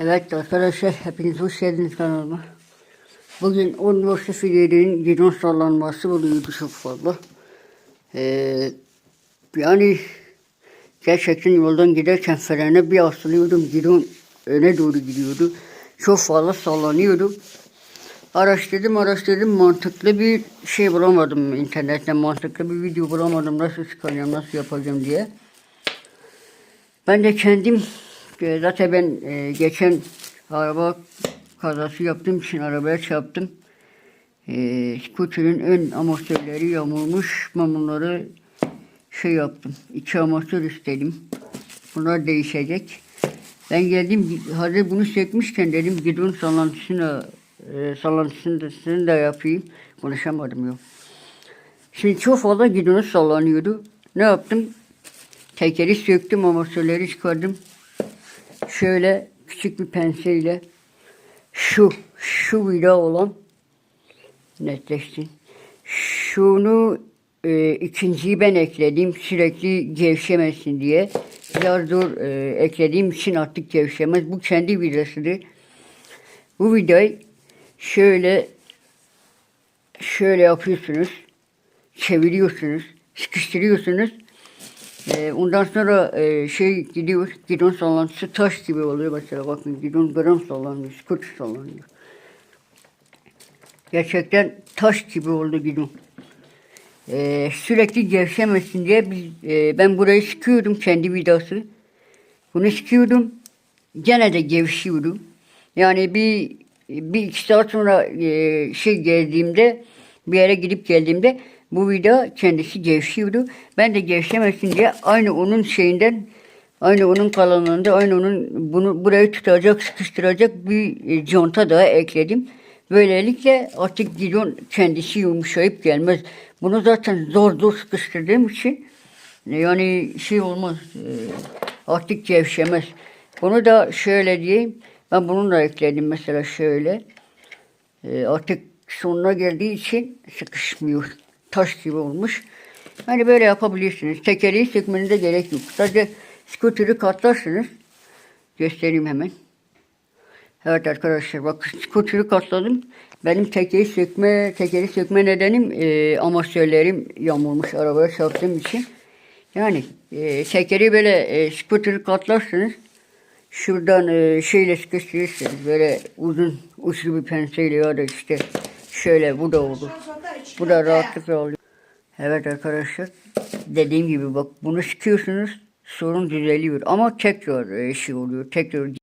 Evet arkadaşlar hepiniz hoş geldiniz kanalıma. Bugün 14 Filerin gidon sallanması oluyordu çok fazla. Ee, yani gerçekten yoldan giderken frene bir asılıyordum. Gidon öne doğru gidiyordu. Çok fazla sallanıyordu. Araştırdım araştırdım mantıklı bir şey bulamadım internetten mantıklı bir video bulamadım nasıl çıkaracağım nasıl yapacağım diye. Ben de kendim zaten ben e, geçen araba kazası yaptığım için arabaya çarptım. E, skuterin ön amortisörleri yamulmuş. Ben bunları şey yaptım. İki amortisör istedim. Bunlar değişecek. Ben geldim hazır bunu sökmüşken dedim gidon sallantısını e, sallantısını da yapayım. Konuşamadım yok. Şimdi çok fazla gidonu sallanıyordu. Ne yaptım? Tekeri söktüm amortisörleri çıkardım. Şöyle küçük bir penseyle şu şu vida olan netleşsin. Şunu e, ikinciyi ben ekledim sürekli gevşemesin diye. Biraz zor e, eklediğim için artık gevşemez. Bu kendi vidasıdır. Bu vidayı şöyle şöyle yapıyorsunuz. Çeviriyorsunuz. Sıkıştırıyorsunuz. Ee, ondan sonra e, şey gidiyor, gidon sallantısı taş gibi oluyor mesela bakın gidon gram sallanıyor, skut sallanıyor. Gerçekten taş gibi oldu gidon. Ee, sürekli gevşemesin diye biz, e, ben burayı sıkıyordum kendi vidası. Bunu sıkıyordum. Gene de gevşiyordum. Yani bir bir iki saat sonra e, şey geldiğimde bir yere gidip geldiğimde bu vida kendisi gevşiyordu. Ben de gevşemesin diye aynı onun şeyinden aynı onun kalınlığında aynı onun bunu burayı tutacak sıkıştıracak bir e, conta daha ekledim. Böylelikle artık gidon kendisi yumuşayıp gelmez. Bunu zaten zor zor sıkıştırdığım için yani şey olmaz. e, Artık gevşemez. Bunu da şöyle diyeyim. Ben bunu da ekledim mesela şöyle. E, artık sonuna geldiği için sıkışmıyor. Taş gibi olmuş. Hani böyle yapabilirsiniz. Tekeriyi sökmenize gerek yok. Sadece skuteri katlarsınız. Göstereyim hemen. Evet arkadaşlar bak skuteri katladım. Benim tekeri sökme, tekeri sökme nedenim e, amatörlerim yamulmuş arabaya çarptığım için. Yani e, tekeri böyle e, skuteri katlarsınız. Şuradan e, şeyle sıkıştırırsınız. Böyle uzun uçlu bir penseyle ya da işte şöyle bu da olur. Bu da rahatlıkla oluyor. Evet arkadaşlar dediğim gibi bak bunu sıkıyorsunuz sorun düzeliyor ama tekrar e, şey oluyor tekrar